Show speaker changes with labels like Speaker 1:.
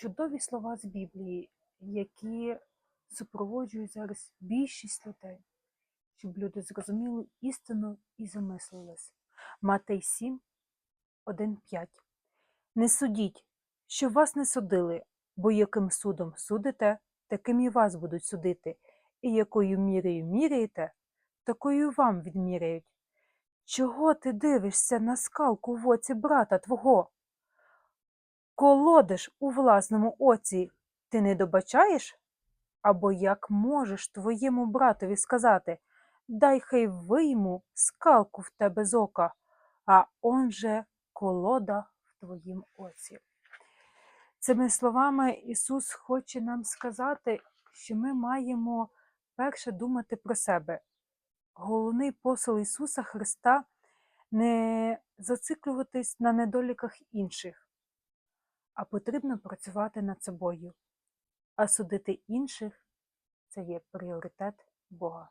Speaker 1: чудові слова з Біблії, які супроводжують зараз більшість людей, щоб люди зрозуміли істину і замислились. Матей 7, 1, 5. Не судіть, щоб вас не судили, бо яким судом судите, таким і вас будуть судити, і якою мірою міряєте, такою вам відміряють. Чого ти дивишся на скалку в оці брата твого? Колодиш у власному оці ти не добачаєш? Або як можеш твоєму братові сказати, дай хай вийму скалку в тебе з ока, а он же колода в твоїм оці. Цими словами Ісус хоче нам сказати, що ми маємо перше думати про себе. Головний посил Ісуса Христа не зациклюватись на недоліках інших, а потрібно працювати над собою. А судити інших це є пріоритет Бога.